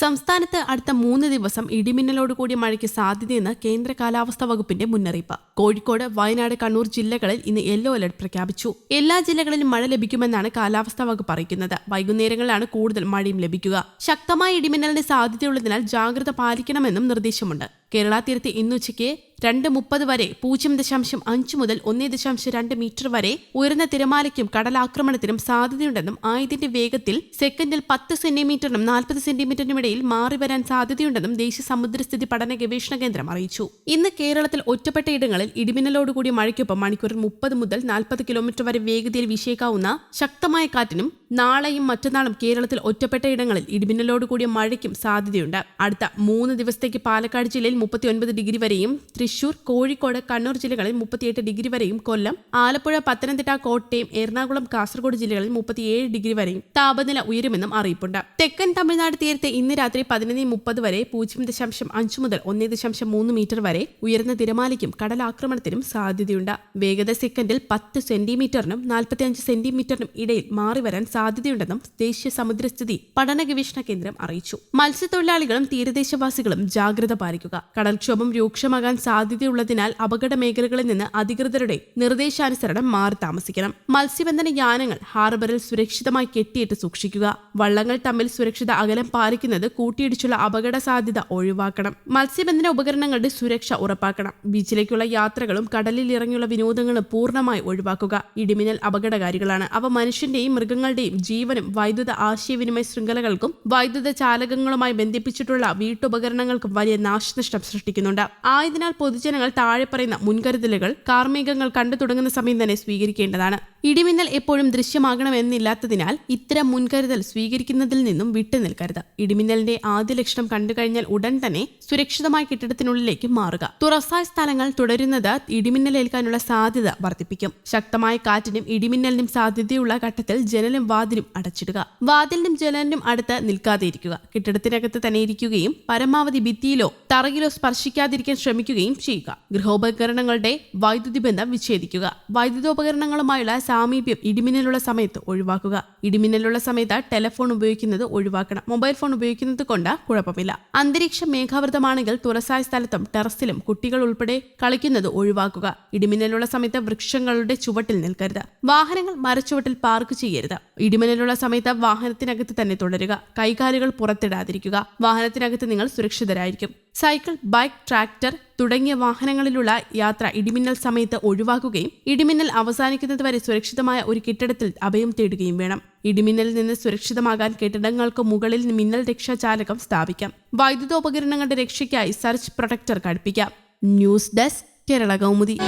സംസ്ഥാനത്ത് അടുത്ത മൂന്ന് ദിവസം ഇടിമിന്നലോട് കൂടിയ മഴയ്ക്ക് സാധ്യതയെന്ന് കേന്ദ്ര കാലാവസ്ഥാ വകുപ്പിന്റെ മുന്നറിയിപ്പ്. കോഴിക്കോട് വയനാട് കണ്ണൂർ ജില്ലകളിൽ ഇന്ന് യെല്ലോ അലർട്ട് പ്രഖ്യാപിച്ചു. എല്ലാ ജില്ലകളിലും മഴ ലഭിക്കുമെന്നാണ് കാലാവസ്ഥാ വകുപ്പ് അറിയിക്കുന്നത് വൈകുന്നേരങ്ങളിലാണ് കൂടുതൽ മഴയും ലഭിക്കുക. ശക്തമായ ഇടിമിന്നലിന് സാധ്യതയുള്ളതിനാൽ ജാഗ്രത പാലിക്കണമെന്നും നിർദ്ദേശമുണ്ട്. കേരള തീരത്ത് ഇന്നുച്ചയ്ക്ക് രണ്ട് മുപ്പത് വരെ പൂജ്യം ദശാംശം അഞ്ച് മുതൽ ഒന്നേ ദശാംശം രണ്ട് മീറ്റർ വരെ ഉയർന്ന തിരമാലയ്ക്കും കടലാക്രമണത്തിനും സാധ്യതയുണ്ടെന്നും ആയതിന്റെ വേഗത്തിൽ സെക്കൻഡിൽ പത്ത് സെന്റിമീറ്ററിനും നാൽപ്പത് സെന്റിമീറ്ററിനും ഇടയിൽ മാറി വരാൻ സാധ്യതയുണ്ടെന്നും ദേശീയ സമുദ്രസ്ഥിതി പഠന ഗവേഷണ കേന്ദ്രം അറിയിച്ചു. ഇന്ന് കേരളത്തിൽ ഒറ്റപ്പെട്ട ഇടങ്ങളിൽ ഇടിമിന്നലോടുകൂടിയ മഴയ്ക്കൊപ്പം മണിക്കൂറിൽ മുപ്പത് മുതൽ നാൽപ്പത് കിലോമീറ്റർ വരെ വേഗതയിൽ വീശേക്കാവുന്ന ശക്തമായ കാറ്റിനും നാളെയും മറ്റന്നാളും കേരളത്തിൽ ഒറ്റപ്പെട്ട ഇടങ്ങളിൽ ഇടിമിന്നലോടുകൂടിയ മഴയ്ക്കും സാധ്യതയുണ്ട്. അടുത്ത മൂന്ന് ദിവസത്തേക്ക് പാലക്കാട് ജില്ലയിൽ മുപ്പത്തിയൊൻപത് ഡിഗ്രി വരെയും തൃശൂർ കോഴിക്കോട് കണ്ണൂർ ജില്ലകളിൽ മുപ്പത്തിയെട്ട് ഡിഗ്രി വരെയും കൊല്ലം ആലപ്പുഴ പത്തനംതിട്ട കോട്ടയം എറണാകുളം കാസർഗോഡ് ജില്ലകളിൽ മുപ്പത്തിയേഴ് ഡിഗ്രി വരെയും താപനില ഉയരുമെന്നും അറിയിപ്പുണ്ട്. തെക്കൻ തമിഴ്നാട് തീരത്ത് ഇന്ന് രാത്രി പതിനൊന്ന് മുപ്പത് വരെ പൂജ്യം ദശാംശം അഞ്ച് മുതൽ ഒന്നേ ദശാംശം മൂന്ന് മീറ്റർ വരെ ഉയർന്ന തിരമാലയ്ക്കും കടലാക്രമണത്തിനും സാധ്യതയുണ്ട്. വേഗത സെക്കൻഡിൽ പത്ത് സെന്റിമീറ്ററിനും നാൽപ്പത്തിയഞ്ച് സെന്റിമീറ്ററിനും ഇടയിൽ മാറി വരാൻ സാധ്യതയുണ്ടെന്നും ദേശീയ സമുദ്രസ്ഥിതി പഠന ഗവേഷണ കേന്ദ്രം അറിയിച്ചു. മത്സ്യത്തൊഴിലാളികളും തീരദേശവാസികളും ജാഗ്രത പാലിക്കുക. കടൽക്ഷോഭം രൂക്ഷമാകാൻ സാധ്യതയുള്ളതിനാൽ അപകട മേഖലകളിൽ നിന്ന് അധികൃതരുടെ നിർദ്ദേശാനുസരണം മാറി താമസിക്കണം. മത്സ്യബന്ധന യാനങ്ങൾ ഹാർബറിൽ സുരക്ഷിതമായി കെട്ടിയിട്ട് സൂക്ഷിക്കുക. വള്ളങ്ങൾ തമ്മിൽ സുരക്ഷിത അകലം പാലിക്കുന്നത് കൂട്ടിയിടിച്ചുള്ള അപകട സാധ്യത ഒഴിവാക്കണം. മത്സ്യബന്ധന ഉപകരണങ്ങളുടെ സുരക്ഷ ഉറപ്പാക്കണം. ബീച്ചിലേക്കുള്ള യാത്രകളും കടലിൽ ഇറങ്ങിയുള്ള വിനോദങ്ങളും പൂർണമായി ഒഴിവാക്കുക. ഇടിമിന്നൽ അപകടകാരികളാണ്. അവ മനുഷ്യന്റെയും മൃഗങ്ങളുടെയും ജീവനും വൈദ്യുത ആശയവിനിമയ ശൃംഖലകൾക്കും വൈദ്യുത ചാലകങ്ങളുമായി ബന്ധിപ്പിച്ചിട്ടുള്ള വീട്ടുപകരണങ്ങൾക്കും വലിയ നാശനഷ്ടം സൃഷ്ടിക്കുന്നുണ്ട്. ആയതിനാൽ പൊതുജനങ്ങൾ താഴെ പറയുന്ന മുൻകരുതലുകൾ കാർമേഘങ്ങൾ കണ്ടു തുടങ്ങുന്ന സമയം തന്നെ സ്വീകരിക്കേണ്ടതാണ്. ഇടിമിന്നൽ എപ്പോഴും ദൃശ്യമാകണമെന്നില്ലാത്തതിനാൽ ഇത്തരം മുൻകരുതൽ സ്വീകരിക്കുന്നതിൽ നിന്നും വിട്ടുനിൽക്കരുത്. ഇടിമിന്നലിന്റെ ആദ്യ ലക്ഷണം കണ്ടുകഴിഞ്ഞാൽ ഉടൻ തന്നെ സുരക്ഷിതമായ കെട്ടിടത്തിനുള്ളിലേക്ക് മാറുക. തുറസായ സ്ഥലങ്ങൾ തുടരുന്നത് ഇടിമിന്നലേൽക്കാനുള്ള സാധ്യത വർദ്ധിപ്പിക്കും. ശക്തമായ കാറ്റിനും ഇടിമിന്നലിനും സാധ്യതയുള്ള ഘട്ടത്തിൽ ജനലും വാതിലും അടച്ചിടുക. വാതിലിനും ജനലിനും അടുത്ത് നിൽക്കാതെ ഇരിക്കുക കെട്ടിടത്തിനകത്ത് തന്നെ ഇരിക്കുകയും പരമാവധി ഭിത്തിയിലോ തറയിലോ സ്പർശിക്കാതിരിക്കാൻ ശ്രമിക്കുകയും ചെയ്യുക. ഗൃഹോപകരണങ്ങളുടെ വൈദ്യുതി ബന്ധം വിച്ഛേദിക്കുക. വൈദ്യുതോപകരണങ്ങളുമായുള്ള സാമീപ്യം ഇടിമിന്നലുള്ള സമയത്ത് ഒഴിവാക്കുക. ഇടിമിന്നലുള്ള സമയത്ത് ടെലഫോൺ ഉപയോഗിക്കുന്നത് ഒഴിവാക്കണം. മൊബൈൽ ഫോൺ ഉപയോഗിക്കുന്നത് കൊണ്ട് കുഴപ്പമില്ല. അന്തരീക്ഷം മേഘാവൃതമാണെങ്കിൽ തുറസായ സ്ഥലത്തും ടെറസിലും കുട്ടികൾ ഉൾപ്പെടെ കളിക്കുന്നത് ഒഴിവാക്കുക. ഇടിമിന്നലുള്ള സമയത്ത് വൃക്ഷങ്ങളുടെ ചുവട്ടിൽ നിൽക്കരുത്. വാഹനങ്ങൾ മരച്ചുവട്ടിൽ പാർക്ക് ചെയ്യരുത്. ഇടിമിന്നലുള്ള സമയത്ത് വാഹനത്തിനകത്ത് തന്നെ തുടരുക. കൈകാലുകൾ പുറത്തിടാതിരിക്കുക. വാഹനത്തിനകത്ത് നിങ്ങൾ സുരക്ഷിതരായിരിക്കും. സൈക്കിൾ ബൈക്ക് ട്രാക്ടർ തുടങ്ങിയ വാഹനങ്ങളിലുള്ള യാത്ര ഇടിമിന്നൽ സമയത്ത് ഒഴിവാക്കുകയും ഇടിമിന്നൽ അവസാനിക്കുന്നതുവരെ സുരക്ഷിതമായ ഒരു കെട്ടിടത്തിൽ അഭയം തേടുകയും വേണം. ഇടിമിന്നലിൽ നിന്ന് സുരക്ഷിതമാകാൻ കെട്ടിടങ്ങൾക്ക് മുകളിൽ മിന്നൽ രക്ഷാചാലകം സ്ഥാപിക്കാം. വൈദ്യുതോപകരണങ്ങളുടെ രക്ഷയ്ക്കായി surge protector ഘടിപ്പിക്കാം. News desk Kerala Kaumudi.